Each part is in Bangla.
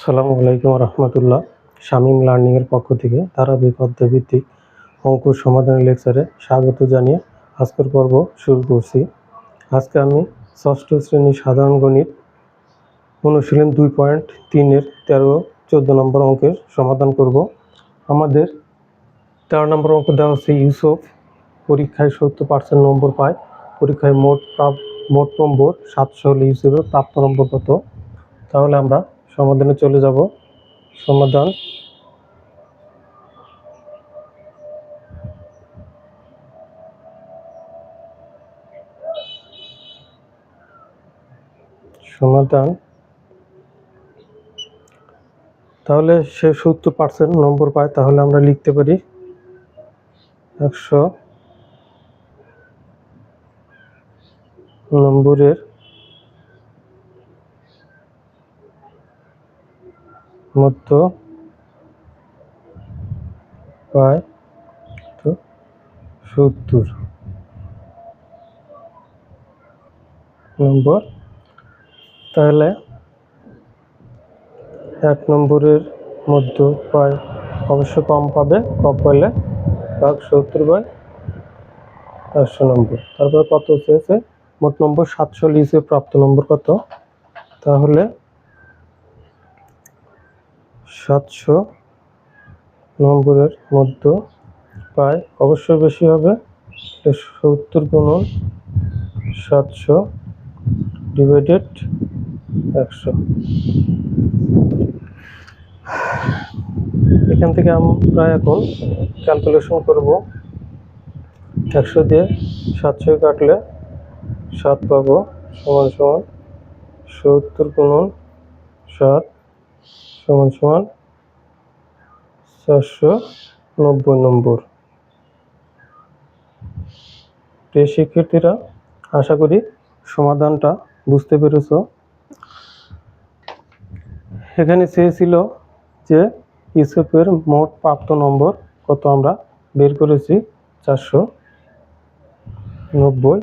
আসসালামু আলাইকুম রহমতুল্লাহ। শামীম লার্নিংয়ের পক্ষ থেকে ধারাবাহিক অধ্যায়ভিত্তিক অঙ্ক সমাধানের লেকচারে স্বাগত জানিয়ে আজকের পর্ব শুরু করছি। আজকে আমি ষষ্ঠ শ্রেণির সাধারণ গণিত অনুশীলন দুই পয়েন্ট তিনের তেরো, চোদ্দ নম্বর অঙ্কের সমাধান করব। আমাদের তেরো নম্বর অঙ্ক দেওয়া হচ্ছে ইউসুফ। পরীক্ষায় সত্তর পার্সেন্ট নম্বর পায়। পরীক্ষায় মোট প্রাপ- মোট নম্বর সাতশো হলে ইউসুফের প্রাপ্ত নম্বর কত? তাহলে আমরা সমাধানে চলে যাব। সমাধান। সমাধান। তাহলে সে সত্তর পার্সেন্ট নম্বর পায়, তাহলে আমরা লিখতে পারি একশো নম্বরের মধ্য পায় তো সত্তর। নম্বর, তাহলে এক নম্বরের মধ্যে পায় অবশ্য কম পাবে, কম পাইলে ভাগ সত্তর বাই একশো নম্বর। তারপরে কত চেয়েছে? মোট নম্বর সাতশো লিখে প্রাপ্ত নম্বর কত? তাহলে সাতশো নম্বরের মধ্যে পায়। অবশ্যই বেশি হবে। সত্তর গুণন সাতশো ডিভাইডেড একশো। এখান থেকে আমরা এখন ক্যালকুলেশন করব। একশো দিয়ে সাতশো কাটলে সাত পাবো। সমান সমান সত্তর গুণন সাত। সমান সমান চারশো নব্বই নম্বর। প্রিয় শিক্ষার্থীরা, আশা করি সমাধানটা বুঝতে পেরেছ। এখানে চেয়েছিল যে ইউসুফের মোট প্রাপ্ত নম্বর কত আমরা বের করেছি? চারশো নব্বই।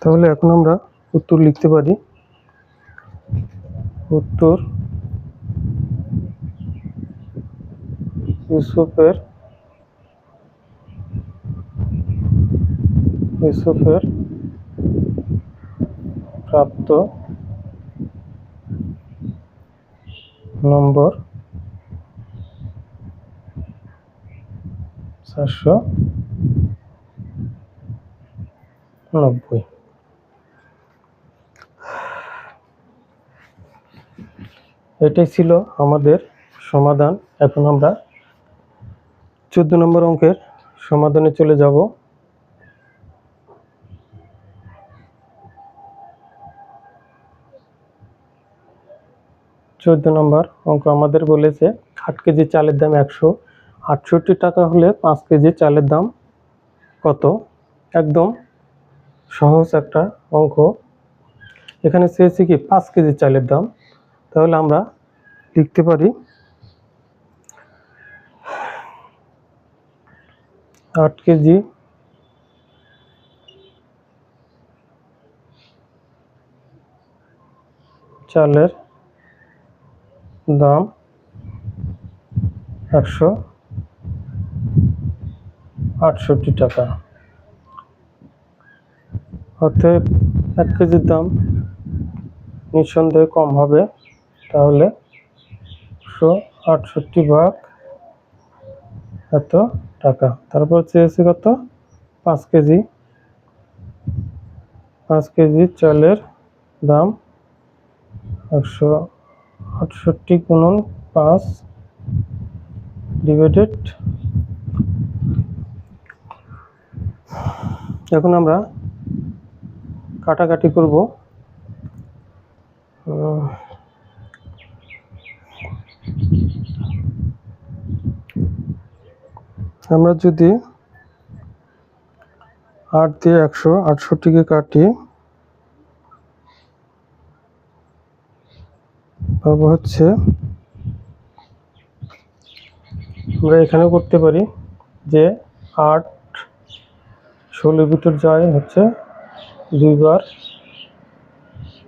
তাহলে এখন আমরা উত্তর লিখতে পারি উত্তর ইউসুফের ইউসুফের প্রাপ্ত নম্বর চারশো নব্বই। এটাই ছিল আমাদের সমাধান। এখন আমরা চোদ্দ নম্বর অঙ্কের সমাধানে চলে যাব। চোদ্দ নম্বর অঙ্ক আমাদের বলেছে, আট কেজি চালের দাম একশো, আটষট্টি টাকা হলে পাঁচ কেজি চালের দাম কত? একদম সহজ একটা অঙ্ক। এখানে চেয়েছি কি, পাঁচ কেজি চালের দাম। তাহলে আমরা লিখতে পারি আট কেজি চালের দাম একশো আটষট্টি টাকা। অতএব এক কেজির দাম নিঃসন্দেহে কম হবে। তাহলে একশো আটষট্টি ভাগ এত টাকা। তারপর চেয়েছি কত? পাঁচ কেজি। পাঁচ কেজি চালের দাম একশো আটষট্টি গুণন পাঁচ ডিভাইডেড। এখন আমরা কাটাকাটি করব। আমরা যদি আট দিয়ে একশো আটষট্টিকে কাটি, পাবো হচ্ছে, আমরা এখানেও করতে পারি যে আট ষোলোর ভিতর যায় হচ্ছে দুইবার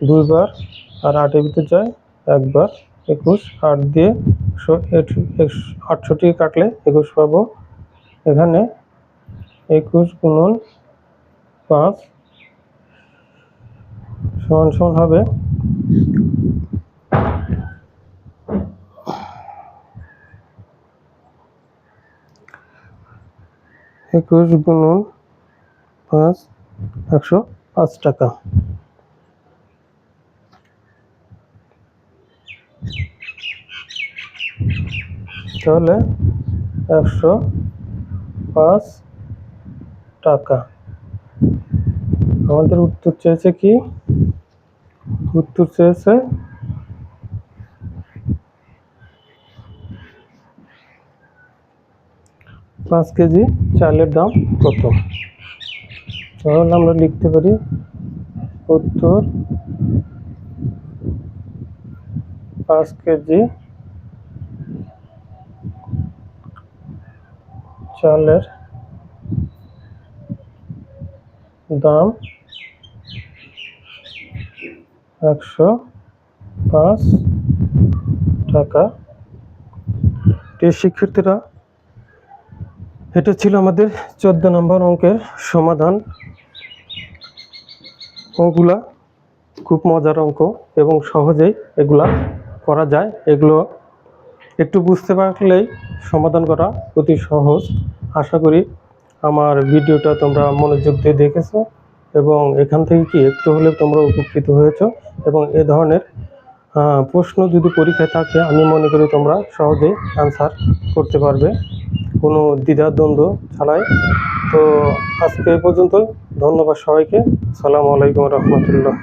দুইবার আর আটের ভিতর যায় একবার একুশ, আট দিয়ে আটষট্টি কাটলে একুশ পাবো। এখানে একুশ গুণন পাঁচ সমান সমান হবে একুশ গুণন পাঁচ একশো পাঁচ টাকা। তাহলে একশো পাঁচ টাকা। আমাদের উত্তর চেয়েছে কি? উত্তর চেয়েছে পাঁচ কেজি চালের দাম কত? তাহলে আমরা লিখতে পারি উত্তর পাঁচ কেজি চালের দাম একশো পাঁচ টাকা। প্রিয় শিক্ষার্থীরা, এটা ছিল আমাদের চোদ্দ নম্বর অঙ্কের সমাধান। অঙ্কগুলা খুব মজার অঙ্ক এবং সহজেই এগুলা করা যায়। এগুলো একটু বুঝতে পারলেই সমাধান করা অতি সহজ। আশা করি আমার ভিডিওটা তোমরা মনোযোগ দিয়ে দেখেছ এবং এখান থেকে কি একটু হলেও তোমরা উপকৃত হয়েছো এবং এ ধরনের প্রশ্ন যদি পরীক্ষায় থাকে, আমি মনে করি তোমরা সহজেই অ্যান্সার করতে পারবে। কোনো দ্বিধাদ্বন্দ্ব ছাড়াই। তো আজকে এই পর্যন্ত ধন্যবাদ সবাইকে। সালামু আলাইকুম রহমতুল্লাহ।